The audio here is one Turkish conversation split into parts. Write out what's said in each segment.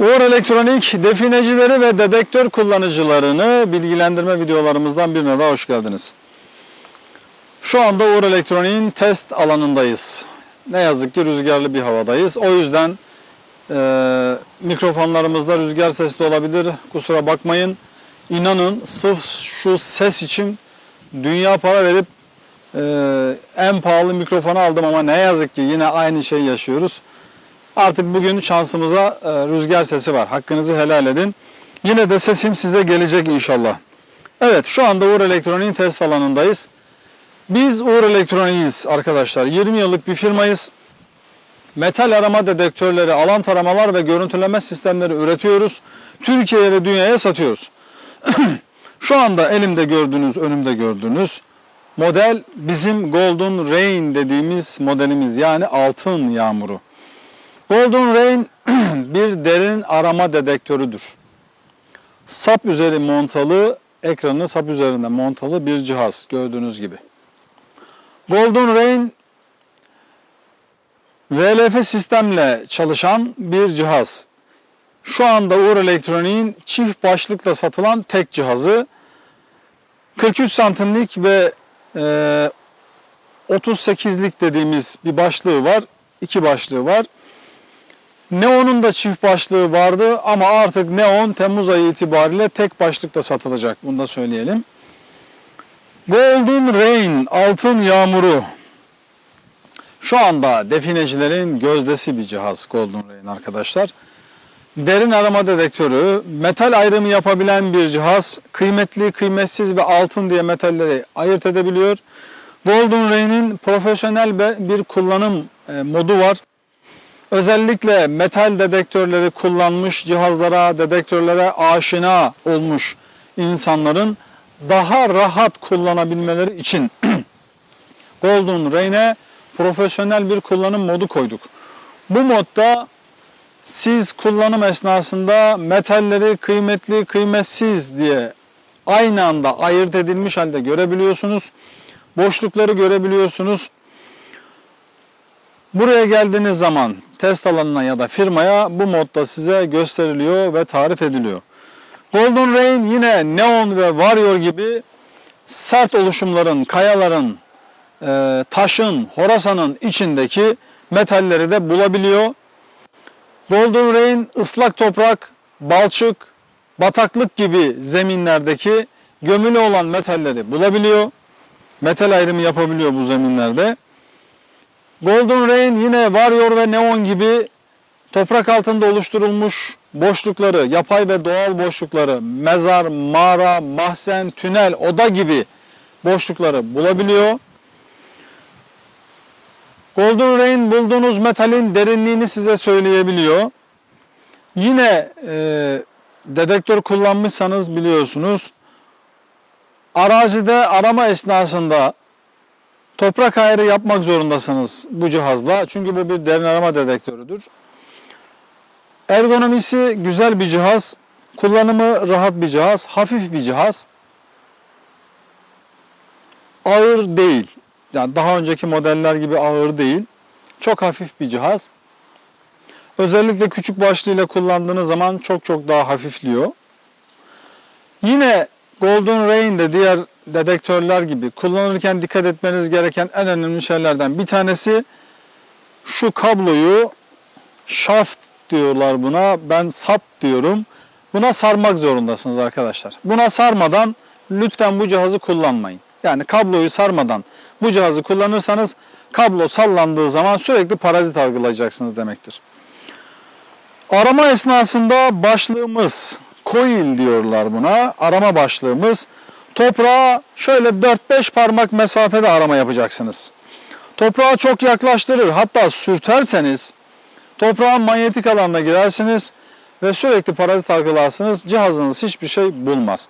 Uğur Elektronik definecileri ve dedektör kullanıcılarını bilgilendirme videolarımızdan birine daha hoş geldiniz. Şu anda Uğur Elektronik'in test alanındayız. Ne yazık ki rüzgarlı bir havadayız. O yüzden e, mikrofonlarımızda rüzgar sesi de olabilir. Kusura bakmayın. İnanın sırf şu ses için dünya para verip e, en pahalı mikrofonu aldım ama ne yazık ki yine aynı şeyi yaşıyoruz. Artık bugün şansımıza e, rüzgar sesi var. Hakkınızı helal edin. Yine de sesim size gelecek inşallah. Evet şu anda Uğur Elektronik'in test alanındayız. Biz Uğur Elektronik'iz arkadaşlar. 20 yıllık bir firmayız. Metal arama dedektörleri, alan taramalar ve görüntüleme sistemleri üretiyoruz. Türkiye ve dünyaya satıyoruz. Şu anda elimde gördüğünüz, önümde gördüğünüz model bizim Golden Rain dediğimiz modelimiz yani altın yağmuru. Golden Rain bir derin arama dedektörüdür. Sap üzeri montalı, ekranı sap üzerinde montalı bir cihaz gördüğünüz gibi. Golden Rain VLF sistemle çalışan bir cihaz. Şu anda Uğur Elektronik'in çift başlıkla satılan tek cihazı. 43 santimlik ve e, 38'lik dediğimiz bir başlığı var. iki başlığı var. Neon'un da çift başlığı vardı ama artık Neon Temmuz ayı itibariyle tek başlıkla satılacak. Bunu da söyleyelim. Golden Rain, altın yağmuru. Şu anda definecilerin gözdesi bir cihaz Golden Rain arkadaşlar. Derin arama dedektörü, metal ayrımı yapabilen bir cihaz. Kıymetli, kıymetsiz ve altın diye metalleri ayırt edebiliyor. Golden Rain'in profesyonel bir kullanım e, modu var. Özellikle metal dedektörleri kullanmış cihazlara, dedektörlere aşina olmuş insanların daha rahat kullanabilmeleri için Golden Rain'e profesyonel bir kullanım modu koyduk. Bu modda siz kullanım esnasında metalleri kıymetli, kıymetsiz diye aynı anda ayırt edilmiş halde görebiliyorsunuz. Boşlukları görebiliyorsunuz. Buraya geldiğiniz zaman test alanına ya da firmaya bu modda size gösteriliyor ve tarif ediliyor. Golden Rain yine Neon ve Warrior gibi sert oluşumların, kayaların, e, taşın, horasanın içindeki metalleri de bulabiliyor. Golden Rain ıslak toprak, balçık, bataklık gibi zeminlerdeki gömülü olan metalleri bulabiliyor. Metal ayrımı yapabiliyor bu zeminlerde. Golden Rain yine Warrior ve Neon gibi toprak altında oluşturulmuş boşlukları, yapay ve doğal boşlukları, mezar, mağara, mahzen, tünel, oda gibi boşlukları bulabiliyor. Golden Rain bulduğunuz metalin derinliğini size söyleyebiliyor. Yine e, dedektör kullanmışsanız biliyorsunuz arazide arama esnasında toprak ayrı yapmak zorundasınız bu cihazla. Çünkü bu bir derin arama dedektörüdür. Ergonomisi güzel bir cihaz. Kullanımı rahat bir cihaz. Hafif bir cihaz. Ağır değil. Yani daha önceki modeller gibi ağır değil. Çok hafif bir cihaz. Özellikle küçük başlığıyla kullandığınız zaman çok çok daha hafifliyor. Yine Golden Rain'de diğer dedektörler gibi kullanırken dikkat etmeniz gereken en önemli şeylerden bir tanesi şu kabloyu shaft diyorlar buna. Ben sap diyorum. Buna sarmak zorundasınız arkadaşlar. Buna sarmadan lütfen bu cihazı kullanmayın. Yani kabloyu sarmadan bu cihazı kullanırsanız kablo sallandığı zaman sürekli parazit algılayacaksınız demektir. Arama esnasında başlığımız, coil diyorlar buna, arama başlığımız. Toprağa şöyle 4-5 parmak mesafede arama yapacaksınız. Toprağa çok yaklaştırır, hatta sürterseniz toprağın manyetik alanına girersiniz ve sürekli parazit algılarsınız. Cihazınız hiçbir şey bulmaz.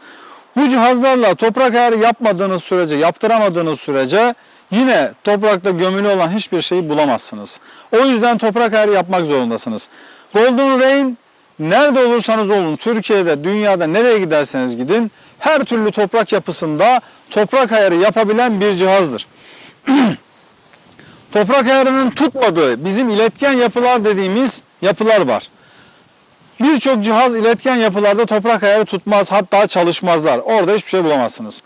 Bu cihazlarla toprak ayarı yapmadığınız sürece, yaptıramadığınız sürece yine toprakta gömülü olan hiçbir şeyi bulamazsınız. O yüzden toprak ayarı yapmak zorundasınız. Golden Rain nerede olursanız olun, Türkiye'de, dünyada nereye giderseniz gidin, her türlü toprak yapısında toprak ayarı yapabilen bir cihazdır. toprak ayarının tutmadığı bizim iletken yapılar dediğimiz yapılar var. Birçok cihaz iletken yapılarda toprak ayarı tutmaz hatta çalışmazlar. Orada hiçbir şey bulamazsınız.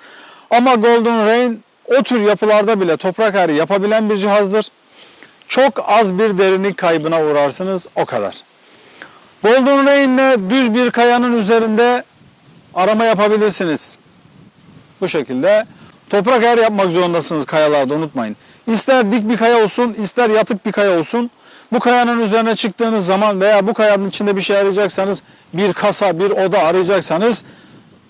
Ama Golden Rain o tür yapılarda bile toprak ayarı yapabilen bir cihazdır. Çok az bir derinlik kaybına uğrarsınız o kadar. Golden Rain'le düz bir kayanın üzerinde arama yapabilirsiniz. Bu şekilde toprak ayarı yapmak zorundasınız kayalarda unutmayın. İster dik bir kaya olsun, ister yatık bir kaya olsun. Bu kayanın üzerine çıktığınız zaman veya bu kayanın içinde bir şey arayacaksanız, bir kasa, bir oda arayacaksanız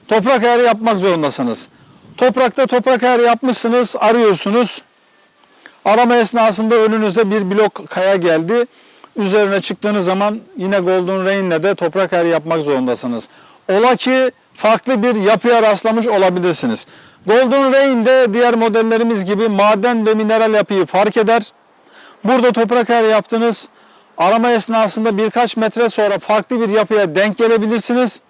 toprak ayarı yapmak zorundasınız. Toprakta toprak ayarı yapmışsınız, arıyorsunuz. Arama esnasında önünüze bir blok kaya geldi. Üzerine çıktığınız zaman yine Golden Rain'le de toprak ayarı yapmak zorundasınız. Ola ki farklı bir yapıya rastlamış olabilirsiniz. Golden Rain'de diğer modellerimiz gibi maden ve mineral yapıyı fark eder. Burada toprak ayarı yaptınız. Arama esnasında birkaç metre sonra farklı bir yapıya denk gelebilirsiniz.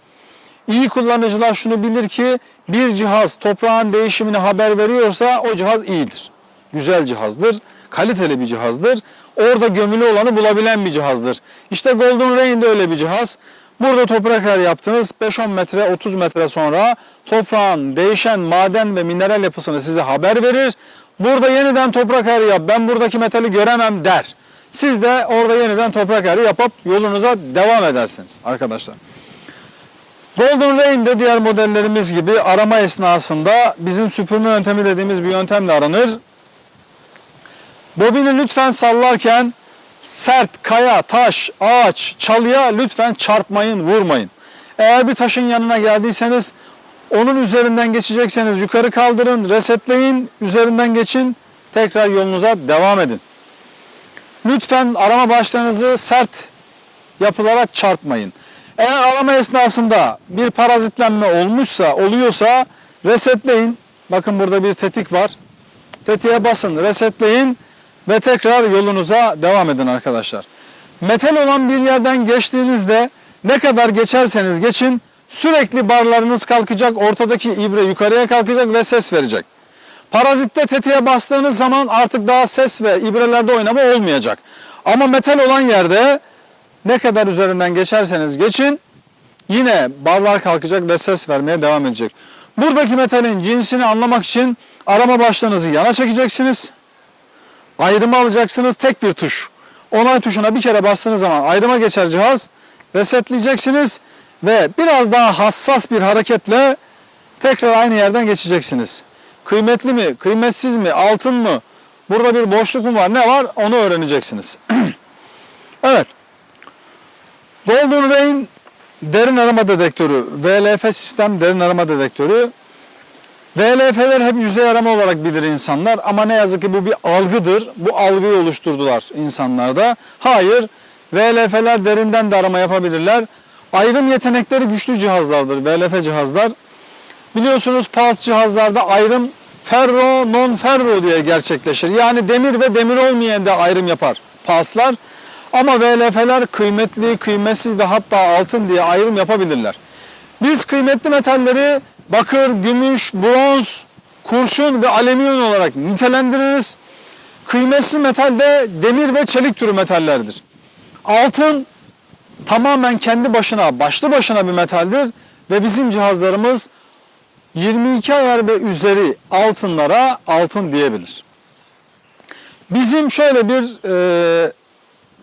İyi kullanıcılar şunu bilir ki bir cihaz toprağın değişimini haber veriyorsa o cihaz iyidir. Güzel cihazdır, kaliteli bir cihazdır. Orada gömülü olanı bulabilen bir cihazdır. İşte Golden Rain de öyle bir cihaz. Burada toprak ayarı yaptınız. 5-10 metre, 30 metre sonra toprağın değişen maden ve mineral yapısını size haber verir. Burada yeniden toprak ayarı yap. Ben buradaki metali göremem der. Siz de orada yeniden toprak ayarı yapıp yolunuza devam edersiniz arkadaşlar. Golden Rain de diğer modellerimiz gibi arama esnasında bizim süpürme yöntemi dediğimiz bir yöntemle aranır. Bobini lütfen sallarken sert kaya, taş, ağaç, çalıya lütfen çarpmayın, vurmayın. Eğer bir taşın yanına geldiyseniz onun üzerinden geçecekseniz yukarı kaldırın, resetleyin, üzerinden geçin, tekrar yolunuza devam edin. Lütfen arama başlarınızı sert yapılara çarpmayın. Eğer arama esnasında bir parazitlenme olmuşsa, oluyorsa resetleyin. Bakın burada bir tetik var. Tetiğe basın, resetleyin ve tekrar yolunuza devam edin arkadaşlar. Metal olan bir yerden geçtiğinizde ne kadar geçerseniz geçin sürekli barlarınız kalkacak, ortadaki ibre yukarıya kalkacak ve ses verecek. Parazitte tetiğe bastığınız zaman artık daha ses ve ibrelerde oynama olmayacak. Ama metal olan yerde ne kadar üzerinden geçerseniz geçin yine barlar kalkacak ve ses vermeye devam edecek. Buradaki metalin cinsini anlamak için arama başlığınızı yana çekeceksiniz. Ayrımı alacaksınız tek bir tuş. Onay tuşuna bir kere bastığınız zaman ayrıma geçer cihaz. Resetleyeceksiniz ve biraz daha hassas bir hareketle tekrar aynı yerden geçeceksiniz. Kıymetli mi, kıymetsiz mi, altın mı, burada bir boşluk mu var, ne var onu öğreneceksiniz. evet. Golden Rain derin arama dedektörü, VLF sistem derin arama dedektörü. VLF'ler hep yüzey arama olarak bilir insanlar ama ne yazık ki bu bir algıdır. Bu algıyı oluşturdular insanlarda. Hayır, VLF'ler derinden de arama yapabilirler. Ayrım yetenekleri güçlü cihazlardır VLF cihazlar. Biliyorsunuz pulse cihazlarda ayrım ferro, non ferro diye gerçekleşir. Yani demir ve demir olmayan da ayrım yapar pulse'lar. Ama VLF'ler kıymetli, kıymetsiz ve hatta altın diye ayrım yapabilirler. Biz kıymetli metalleri bakır, gümüş, bronz, kurşun ve alüminyum olarak nitelendiririz. Kıymetsiz metal de demir ve çelik türü metallerdir. Altın tamamen kendi başına, başlı başına bir metaldir ve bizim cihazlarımız 22 ayar ve üzeri altınlara altın diyebilir. Bizim şöyle bir e,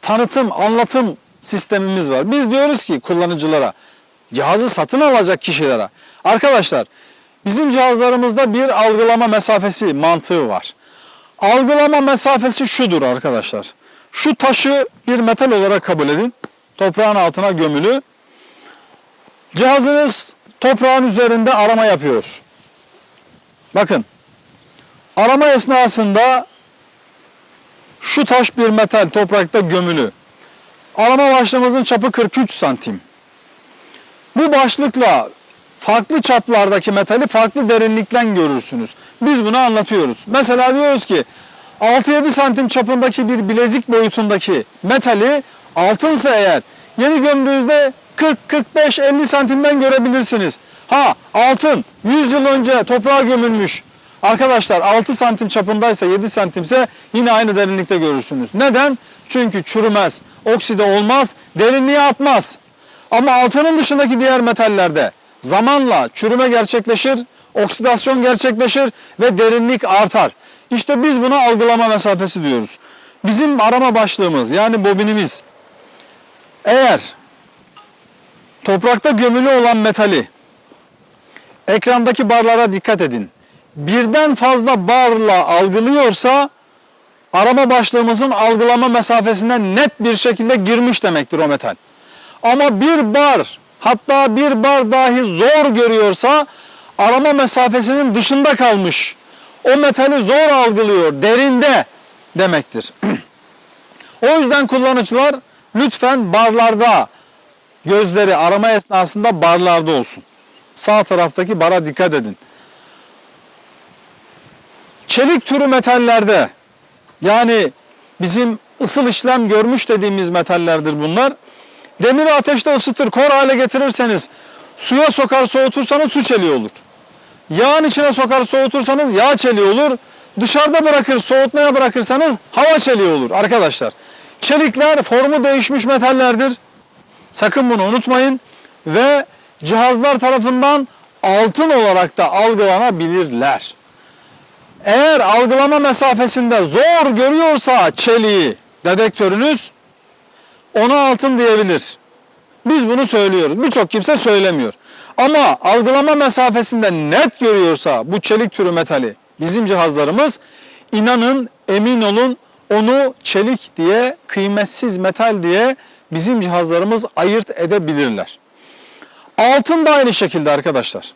tanıtım, anlatım sistemimiz var. Biz diyoruz ki kullanıcılara, cihazı satın alacak kişilere, arkadaşlar bizim cihazlarımızda bir algılama mesafesi mantığı var. Algılama mesafesi şudur arkadaşlar. Şu taşı bir metal olarak kabul edin. Toprağın altına gömülü. Cihazınız toprağın üzerinde arama yapıyor. Bakın. Arama esnasında şu taş bir metal toprakta gömülü. Arama başlığımızın çapı 43 santim. Bu başlıkla farklı çaplardaki metali farklı derinlikten görürsünüz. Biz bunu anlatıyoruz. Mesela diyoruz ki 6-7 santim çapındaki bir bilezik boyutundaki metali altınsa eğer yeni gömdüğünüzde 40-45-50 santimden görebilirsiniz. Ha altın 100 yıl önce toprağa gömülmüş. Arkadaşlar 6 santim çapındaysa 7 santimse yine aynı derinlikte görürsünüz. Neden? Çünkü çürümez, okside olmaz, derinliğe atmaz. Ama altının dışındaki diğer metallerde zamanla çürüme gerçekleşir, oksidasyon gerçekleşir ve derinlik artar. İşte biz buna algılama mesafesi diyoruz. Bizim arama başlığımız yani bobinimiz eğer toprakta gömülü olan metali ekrandaki barlara dikkat edin. Birden fazla barla algılıyorsa arama başlığımızın algılama mesafesinden net bir şekilde girmiş demektir o metal. Ama bir bar hatta bir bar dahi zor görüyorsa arama mesafesinin dışında kalmış. O metali zor algılıyor, derinde demektir. o yüzden kullanıcılar lütfen barlarda gözleri arama esnasında barlarda olsun. Sağ taraftaki bara dikkat edin. Çelik türü metallerde yani bizim ısıl işlem görmüş dediğimiz metallerdir bunlar. Demiri ateşte ısıtır, kor hale getirirseniz, suya sokar soğutursanız su çeliği olur. Yağın içine sokar soğutursanız yağ çeliği olur. Dışarıda bırakır soğutmaya bırakırsanız hava çeliği olur arkadaşlar. Çelikler formu değişmiş metallerdir. Sakın bunu unutmayın. Ve cihazlar tarafından altın olarak da algılanabilirler. Eğer algılama mesafesinde zor görüyorsa çeliği dedektörünüz ona altın diyebilir. Biz bunu söylüyoruz. Birçok kimse söylemiyor. Ama algılama mesafesinde net görüyorsa bu çelik türü metali bizim cihazlarımız inanın emin olun onu çelik diye kıymetsiz metal diye bizim cihazlarımız ayırt edebilirler. Altın da aynı şekilde arkadaşlar.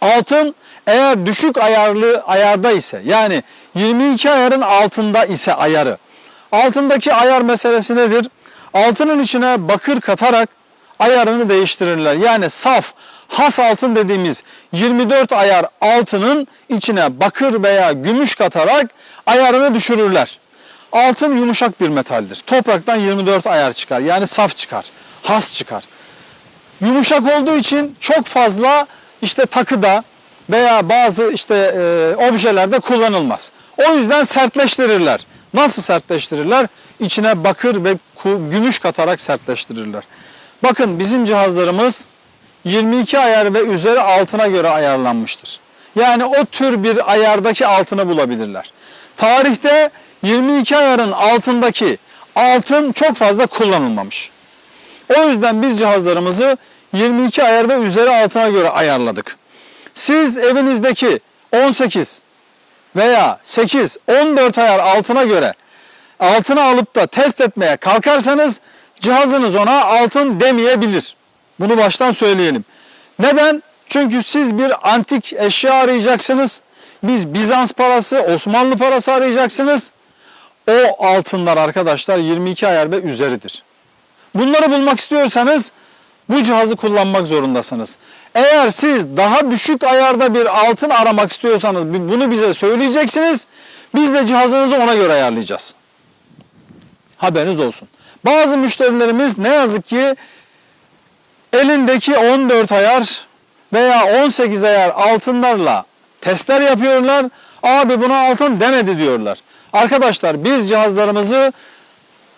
Altın eğer düşük ayarlı ayarda ise yani 22 ayarın altında ise ayarı. Altındaki ayar meselesi nedir? Altının içine bakır katarak ayarını değiştirirler. Yani saf, has altın dediğimiz 24 ayar altının içine bakır veya gümüş katarak ayarını düşürürler. Altın yumuşak bir metaldir. Topraktan 24 ayar çıkar. Yani saf çıkar, has çıkar. Yumuşak olduğu için çok fazla işte takıda veya bazı işte e, objelerde kullanılmaz. O yüzden sertleştirirler. Nasıl sertleştirirler? İçine bakır ve gümüş katarak sertleştirirler. Bakın bizim cihazlarımız 22 ayar ve üzeri altına göre ayarlanmıştır. Yani o tür bir ayardaki altını bulabilirler. Tarihte 22 ayarın altındaki altın çok fazla kullanılmamış. O yüzden biz cihazlarımızı 22 ayar ve üzeri altına göre ayarladık. Siz evinizdeki 18 veya 8, 14 ayar altına göre altına alıp da test etmeye kalkarsanız cihazınız ona altın demeyebilir. Bunu baştan söyleyelim. Neden? Çünkü siz bir antik eşya arayacaksınız. Biz Bizans parası, Osmanlı parası arayacaksınız. O altınlar arkadaşlar 22 ayar ve üzeridir. Bunları bulmak istiyorsanız bu cihazı kullanmak zorundasınız. Eğer siz daha düşük ayarda bir altın aramak istiyorsanız bunu bize söyleyeceksiniz. Biz de cihazınızı ona göre ayarlayacağız. Haberiniz olsun. Bazı müşterilerimiz ne yazık ki elindeki 14 ayar veya 18 ayar altınlarla testler yapıyorlar. Abi buna altın demedi diyorlar. Arkadaşlar biz cihazlarımızı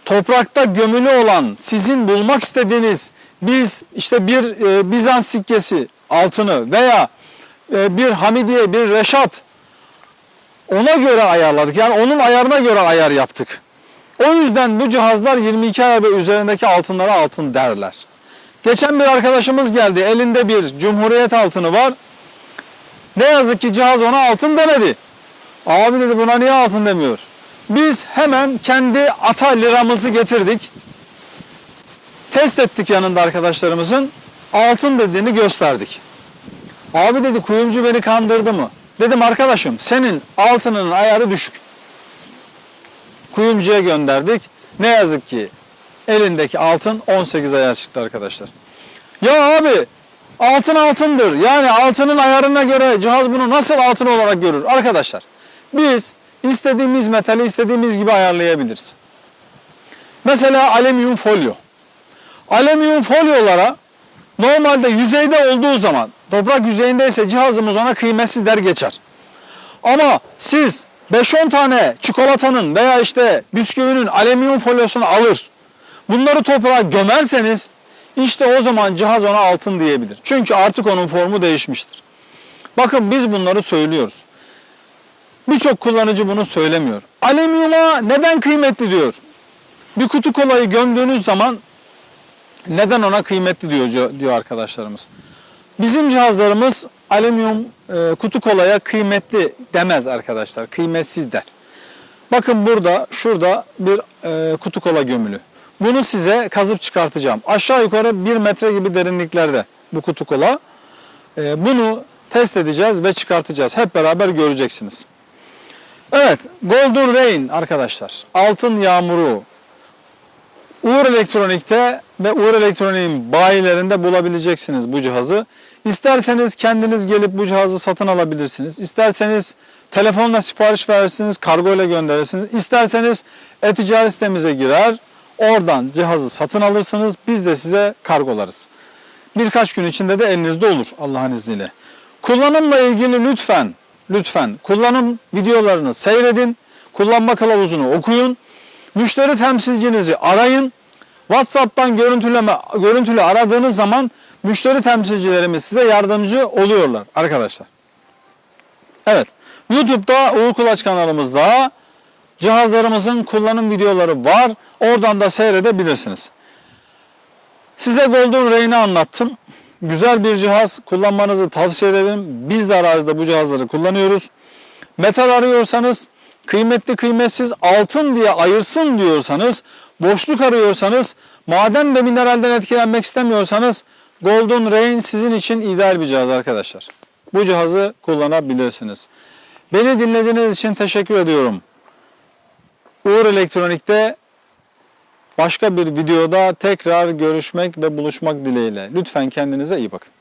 toprakta gömülü olan sizin bulmak istediğiniz biz işte bir e, Bizans sikkesi altını veya e, bir Hamidiye, bir Reşat ona göre ayarladık. Yani onun ayarına göre ayar yaptık. O yüzden bu cihazlar 22 ayar ve üzerindeki altınlara altın derler. Geçen bir arkadaşımız geldi. Elinde bir Cumhuriyet altını var. Ne yazık ki cihaz ona altın demedi. Abi dedi buna niye altın demiyor? Biz hemen kendi ata liramızı getirdik. Test ettik yanında arkadaşlarımızın. Altın dediğini gösterdik. Abi dedi kuyumcu beni kandırdı mı? Dedim arkadaşım senin altının ayarı düşük. Kuyumcuya gönderdik. Ne yazık ki elindeki altın 18 ayar çıktı arkadaşlar. Ya abi altın altındır. Yani altının ayarına göre cihaz bunu nasıl altın olarak görür? Arkadaşlar biz istediğimiz metali istediğimiz gibi ayarlayabiliriz. Mesela alüminyum folyo. Alüminyum folyolara normalde yüzeyde olduğu zaman toprak yüzeyindeyse cihazımız ona kıymetsiz der geçer. Ama siz 5-10 tane çikolatanın veya işte bisküvinin alüminyum folyosunu alır. Bunları toprağa gömerseniz İşte o zaman cihaz ona altın diyebilir. Çünkü artık onun formu değişmiştir. Bakın biz bunları söylüyoruz. Birçok kullanıcı bunu söylemiyor. Alüminyuma neden kıymetli diyor. Bir kutu kolayı gömdüğünüz zaman neden ona kıymetli diyor diyor arkadaşlarımız. Bizim cihazlarımız alüminyum e, kutu kolaya kıymetli demez arkadaşlar. Kıymetsiz der. Bakın burada, şurada bir e, kutu kola gömülü. Bunu size kazıp çıkartacağım. Aşağı yukarı 1 metre gibi derinliklerde bu kutu kola. E, bunu test edeceğiz ve çıkartacağız. Hep beraber göreceksiniz. Evet, Golden Rain arkadaşlar. Altın yağmuru. Uğur Elektronik'te ve Uğur Elektronik'in bayilerinde bulabileceksiniz bu cihazı. İsterseniz kendiniz gelip bu cihazı satın alabilirsiniz. İsterseniz telefonla sipariş verirsiniz, kargo ile gönderirsiniz. İsterseniz e-ticaret sitemize girer, oradan cihazı satın alırsınız. Biz de size kargolarız. Birkaç gün içinde de elinizde olur Allah'ın izniyle. Kullanımla ilgili lütfen, lütfen kullanım videolarını seyredin. Kullanma kılavuzunu okuyun. Müşteri temsilcinizi arayın. WhatsApp'tan görüntüleme, görüntülü aradığınız zaman müşteri temsilcilerimiz size yardımcı oluyorlar arkadaşlar. Evet. YouTube'da Uğur Kulaç kanalımızda cihazlarımızın kullanım videoları var. Oradan da seyredebilirsiniz. Size Golden Rain'i anlattım. Güzel bir cihaz. Kullanmanızı tavsiye ederim. Biz de arazide bu cihazları kullanıyoruz. Metal arıyorsanız, kıymetli kıymetsiz altın diye ayırsın diyorsanız, boşluk arıyorsanız, maden ve mineralden etkilenmek istemiyorsanız Golden Rain sizin için ideal bir cihaz arkadaşlar. Bu cihazı kullanabilirsiniz. Beni dinlediğiniz için teşekkür ediyorum. Uğur Elektronik'te başka bir videoda tekrar görüşmek ve buluşmak dileğiyle. Lütfen kendinize iyi bakın.